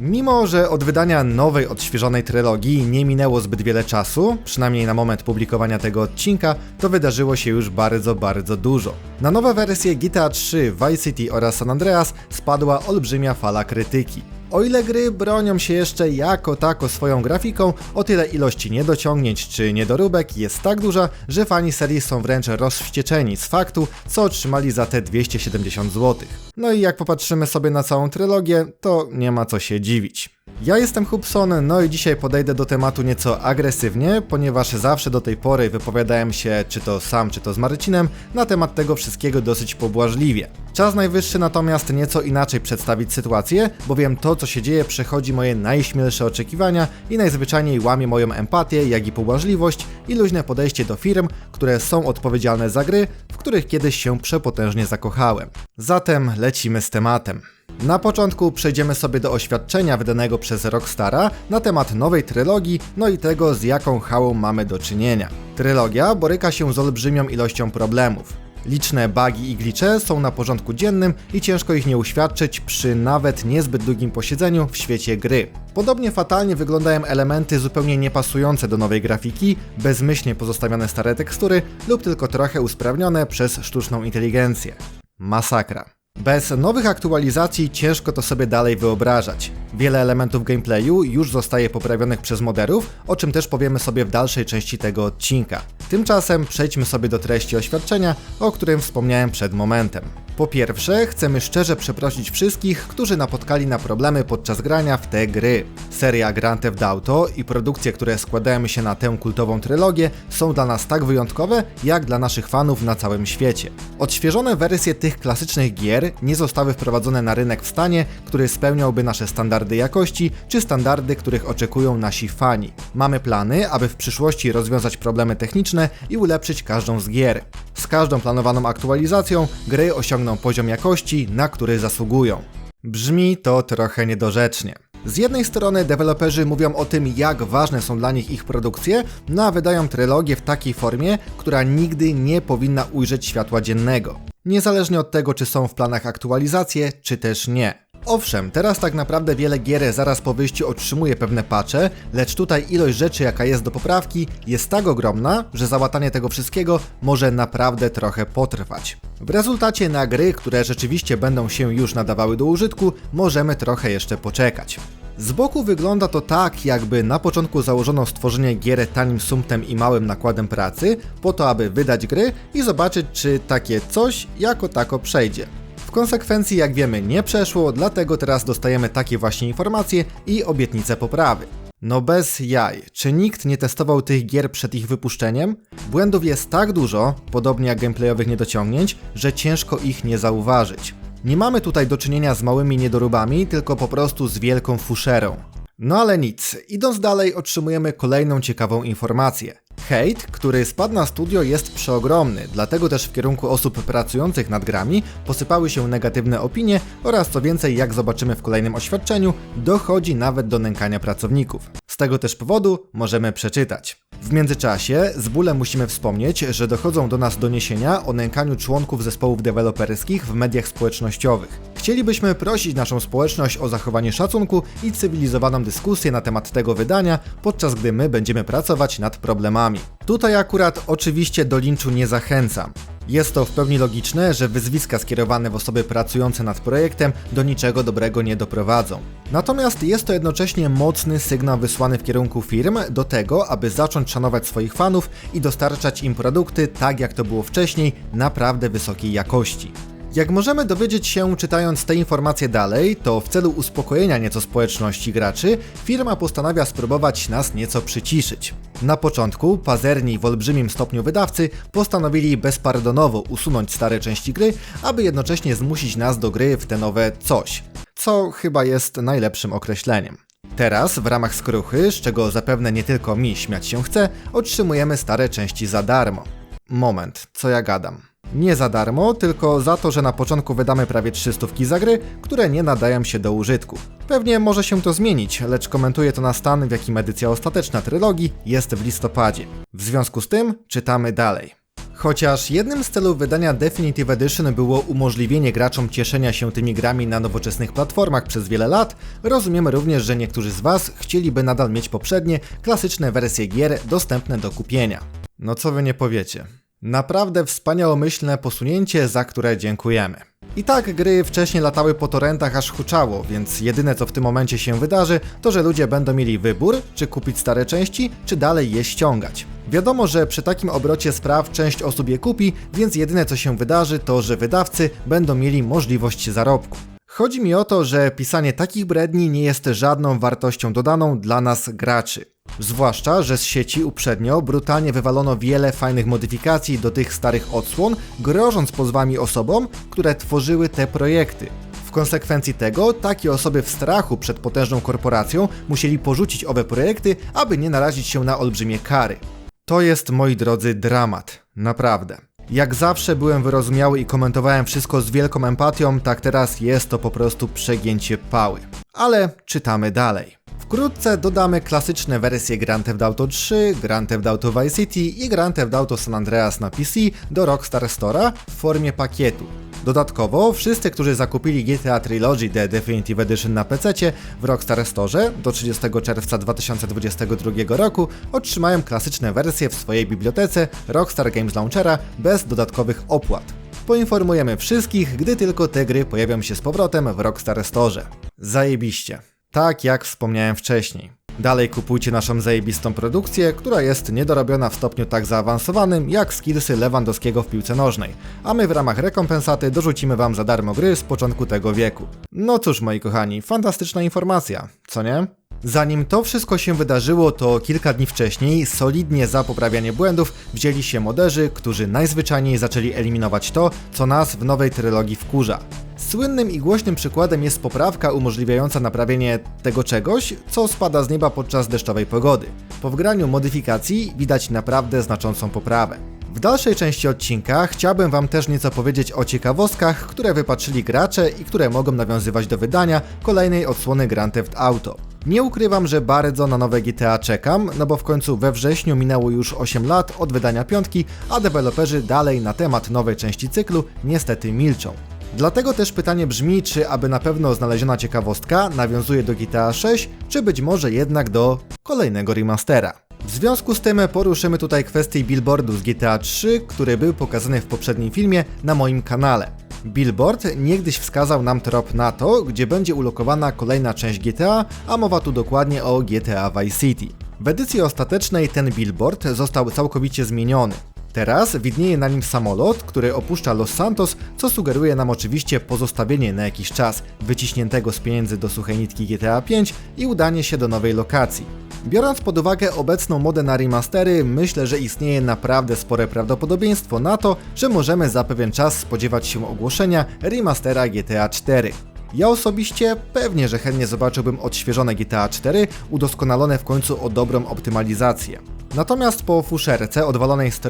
Mimo, że od wydania nowej, odświeżonej trylogii nie minęło zbyt wiele czasu, przynajmniej na moment publikowania tego odcinka, to wydarzyło się już bardzo, bardzo dużo. Na nowe wersje GTA 3, Vice City oraz San Andreas spadła olbrzymia fala krytyki. O ile gry bronią się jeszcze jako tako swoją grafiką, o tyle ilość niedociągnięć czy niedoróbek jest tak duża, że fani serii są wręcz rozwścieczeni z faktu, co otrzymali za te 270 zł. No i jak popatrzymy sobie na całą trylogię, to nie ma co się dziwić. Ja jestem Hubson, no i dzisiaj podejdę do tematu nieco agresywnie, ponieważ zawsze do tej pory wypowiadałem się, czy to sam, czy to z Marcinem, na temat tego wszystkiego dosyć pobłażliwie. Czas najwyższy natomiast nieco inaczej przedstawić sytuację, bowiem to, co się dzieje, przechodzi moje najśmielsze oczekiwania i najzwyczajniej łamie moją empatię, jak i pobłażliwość i luźne podejście do firm, które są odpowiedzialne za gry, w których kiedyś się przepotężnie zakochałem. Zatem lecimy z tematem. Na początku przejdziemy sobie do oświadczenia wydanego przez Rockstara na temat nowej trylogii, no i tego z jaką hałą mamy do czynienia. Trylogia boryka się z olbrzymią ilością problemów. Liczne bugi i glicze są na porządku dziennym i ciężko ich nie uświadczyć przy nawet niezbyt długim posiedzeniu w świecie gry. Podobnie fatalnie wyglądają elementy zupełnie niepasujące do nowej grafiki, bezmyślnie pozostawione stare tekstury lub tylko trochę usprawnione przez sztuczną inteligencję. Masakra. Bez nowych aktualizacji ciężko to sobie dalej wyobrażać. Wiele elementów gameplayu już zostaje poprawionych przez moderów, o czym też powiemy sobie w dalszej części tego odcinka. Tymczasem przejdźmy sobie do treści oświadczenia, o którym wspomniałem przed momentem. Po pierwsze, chcemy szczerze przeprosić wszystkich, którzy napotkali na problemy podczas grania w te gry. Seria Grand Theft Auto i produkcje, które składają się na tę kultową trylogię, są dla nas tak wyjątkowe, jak dla naszych fanów na całym świecie. Odświeżone wersje tych klasycznych gier nie zostały wprowadzone na rynek w stanie, który spełniałby nasze standardy jakości, czy standardy, których oczekują nasi fani. Mamy plany, aby w przyszłości rozwiązać problemy techniczne i ulepszyć każdą z gier. Z każdą planowaną aktualizacją gry osiągną poziom jakości, na który zasługują. Brzmi to trochę niedorzecznie. Z jednej strony deweloperzy mówią o tym, jak ważne są dla nich ich produkcje, no a wydają trylogię w takiej formie, która nigdy nie powinna ujrzeć światła dziennego. Niezależnie od tego, czy są w planach aktualizacje, czy też nie. Owszem, teraz tak naprawdę wiele gier zaraz po wyjściu otrzymuje pewne patche, lecz tutaj ilość rzeczy jaka jest do poprawki jest tak ogromna, że załatanie tego wszystkiego może naprawdę trochę potrwać. W rezultacie na gry, które rzeczywiście będą się już nadawały do użytku, możemy trochę jeszcze poczekać. Z boku wygląda to tak, jakby na początku założono stworzenie gier tanim sumptem i małym nakładem pracy, po to aby wydać gry i zobaczyć, czy takie coś jako tako przejdzie. W konsekwencji, jak wiemy, nie przeszło, dlatego teraz dostajemy takie właśnie informacje i obietnice poprawy. No bez jaj, czy nikt nie testował tych gier przed ich wypuszczeniem? Błędów jest tak dużo, podobnie jak gameplayowych niedociągnięć, że ciężko ich nie zauważyć. Nie mamy tutaj do czynienia z małymi niedoróbami, tylko po prostu z wielką fuszerą. No ale nic, idąc dalej otrzymujemy kolejną ciekawą informację. Hejt, który spadł na studio jest przeogromny, dlatego też w kierunku osób pracujących nad grami posypały się negatywne opinie oraz co więcej, jak zobaczymy w kolejnym oświadczeniu, dochodzi nawet do nękania pracowników. Z tego też powodu możemy przeczytać. W międzyczasie z bólem musimy wspomnieć, że dochodzą do nas doniesienia o nękaniu członków zespołów deweloperskich w mediach społecznościowych. Chcielibyśmy prosić naszą społeczność o zachowanie szacunku i cywilizowaną dyskusję na temat tego wydania, podczas gdy my będziemy pracować nad problemami. Tutaj akurat oczywiście do linczu nie zachęcam. Jest to w pełni logiczne, że wyzwiska skierowane w osoby pracujące nad projektem do niczego dobrego nie doprowadzą. Natomiast jest to jednocześnie mocny sygnał wysłany w kierunku firm do tego, aby zacząć szanować swoich fanów i dostarczać im produkty tak jak to było wcześniej, naprawdę wysokiej jakości. Jak możemy dowiedzieć się czytając te informacje dalej, to w celu uspokojenia nieco społeczności graczy, firma postanawia spróbować nas nieco przyciszyć. Na początku pazerni w olbrzymim stopniu wydawcy postanowili bezpardonowo usunąć stare części gry, aby jednocześnie zmusić nas do gry w te nowe coś, co chyba jest najlepszym określeniem. Teraz, w ramach skruchy, z czego zapewne nie tylko mi śmiać się chce, otrzymujemy stare części za darmo. Moment, co ja gadam? Nie za darmo, tylko za to, że na początku wydamy prawie 300 za gry, które nie nadają się do użytku. Pewnie może się to zmienić, lecz komentuję to na stan, w jakim edycja ostateczna trylogii jest w listopadzie. W związku z tym czytamy dalej. Chociaż jednym z celów wydania Definitive Edition było umożliwienie graczom cieszenia się tymi grami na nowoczesnych platformach przez wiele lat, rozumiemy również, że niektórzy z Was chcieliby nadal mieć poprzednie, klasyczne wersje gier dostępne do kupienia. No co wy nie powiecie? Naprawdę wspaniałomyślne posunięcie, za które dziękujemy. I tak gry wcześniej latały po torrentach aż huczało, więc jedyne co w tym momencie się wydarzy, to że ludzie będą mieli wybór, czy kupić stare części, czy dalej je ściągać. Wiadomo, że przy takim obrocie spraw część osób je kupi, więc jedyne co się wydarzy, to że wydawcy będą mieli możliwość zarobku. Chodzi mi o to, że pisanie takich bredni nie jest żadną wartością dodaną dla nas graczy. Zwłaszcza, że z sieci uprzednio brutalnie wywalono wiele fajnych modyfikacji do tych starych odsłon, grożąc pozwami osobom, które tworzyły te projekty. W konsekwencji tego takie osoby w strachu przed potężną korporacją musieli porzucić owe projekty, aby nie narazić się na olbrzymie kary. To jest, moi drodzy, dramat. Naprawdę. Jak zawsze byłem wyrozumiały i komentowałem wszystko z wielką empatią, tak teraz jest to po prostu przegięcie pały. Ale czytamy dalej. Wkrótce dodamy klasyczne wersje Grand Theft Auto 3, Grand Theft Auto Vice City i Grand Theft Auto San Andreas na PC do Rockstar Store'a w formie pakietu. Dodatkowo, wszyscy, którzy zakupili GTA Trilogy The Definitive Edition na PC w Rockstar Store do 30 czerwca 2022 roku otrzymają klasyczne wersje w swojej bibliotece Rockstar Games Launchera bez dodatkowych opłat. Poinformujemy wszystkich, gdy tylko te gry pojawią się z powrotem w Rockstar Store. Zajebiście. Tak jak wspomniałem wcześniej. Dalej kupujcie naszą zajebistą produkcję, która jest niedorobiona w stopniu tak zaawansowanym jak skillsy Lewandowskiego w piłce nożnej, a my w ramach rekompensaty dorzucimy wam za darmo gry z początku tego wieku. No cóż moi kochani, fantastyczna informacja, co nie? Zanim to wszystko się wydarzyło, to kilka dni wcześniej solidnie za poprawianie błędów wzięli się moderzy, którzy najzwyczajniej zaczęli eliminować to, co nas w nowej trylogii wkurza. Słynnym i głośnym przykładem jest poprawka umożliwiająca naprawienie tego czegoś, co spada z nieba podczas deszczowej pogody. Po wgraniu modyfikacji widać naprawdę znaczącą poprawę. W dalszej części odcinka chciałbym Wam też nieco powiedzieć o ciekawostkach, które wypatrzyli gracze i które mogą nawiązywać do wydania kolejnej odsłony Grand Theft Auto. Nie ukrywam, że bardzo na nowe GTA czekam, no bo w końcu we wrześniu minęło już 8 lat od wydania piątki, a deweloperzy dalej na temat nowej części cyklu niestety milczą. Dlatego też pytanie brzmi, czy aby na pewno znaleziona ciekawostka nawiązuje do GTA 6, czy być może jednak do kolejnego remastera. W związku z tym poruszymy tutaj kwestię billboardu z GTA 3, który był pokazany w poprzednim filmie na moim kanale. Billboard niegdyś wskazał nam trop na to, gdzie będzie ulokowana kolejna część GTA, a mowa tu dokładnie o GTA Vice City. W edycji ostatecznej ten billboard został całkowicie zmieniony. Teraz widnieje na nim samolot, który opuszcza Los Santos, co sugeruje nam oczywiście pozostawienie na jakiś czas wyciśniętego z pieniędzy do suchej nitki GTA 5 i udanie się do nowej lokacji. Biorąc pod uwagę obecną modę na remastery, myślę, że istnieje naprawdę spore prawdopodobieństwo na to, że możemy za pewien czas spodziewać się ogłoszenia remastera GTA 4. Ja osobiście pewnie, że chętnie zobaczyłbym odświeżone GTA 4, udoskonalone w końcu o dobrą optymalizację. Natomiast po fuszerce odwalonej z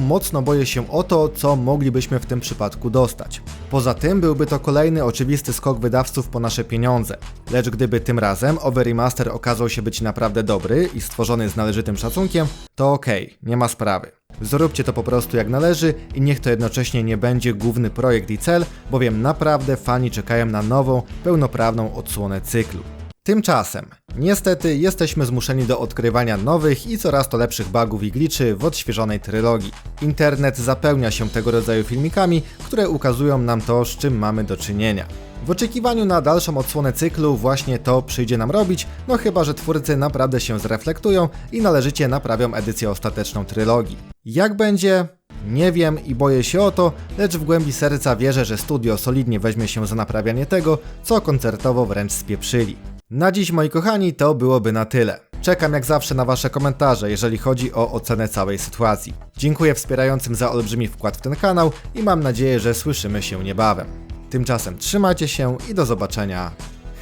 mocno boję się o to, co moglibyśmy w tym przypadku dostać. Poza tym byłby to kolejny oczywisty skok wydawców po nasze pieniądze. Lecz gdyby tym razem owy remaster okazał się być naprawdę dobry i stworzony z należytym szacunkiem, to okej, okay, nie ma sprawy. Zróbcie to po prostu jak należy i niech to jednocześnie nie będzie główny projekt i cel, bowiem naprawdę fani czekają na nową, pełnoprawną odsłonę cyklu. Tymczasem, niestety jesteśmy zmuszeni do odkrywania nowych i coraz to lepszych bugów i gliczy w odświeżonej trylogii. Internet zapełnia się tego rodzaju filmikami, które ukazują nam to, z czym mamy do czynienia. W oczekiwaniu na dalszą odsłonę cyklu właśnie to przyjdzie nam robić, no chyba, że twórcy naprawdę się zreflektują i należycie naprawią edycję ostateczną trylogii. Jak będzie? Nie wiem i boję się o to, lecz w głębi serca wierzę, że studio solidnie weźmie się za naprawianie tego, co koncertowo wręcz spieprzyli. Na dziś, moi kochani, to byłoby na tyle. Czekam jak zawsze na Wasze komentarze, jeżeli chodzi o ocenę całej sytuacji. Dziękuję wspierającym za olbrzymi wkład w ten kanał i mam nadzieję, że słyszymy się niebawem. Tymczasem trzymajcie się i do zobaczenia.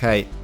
Hej!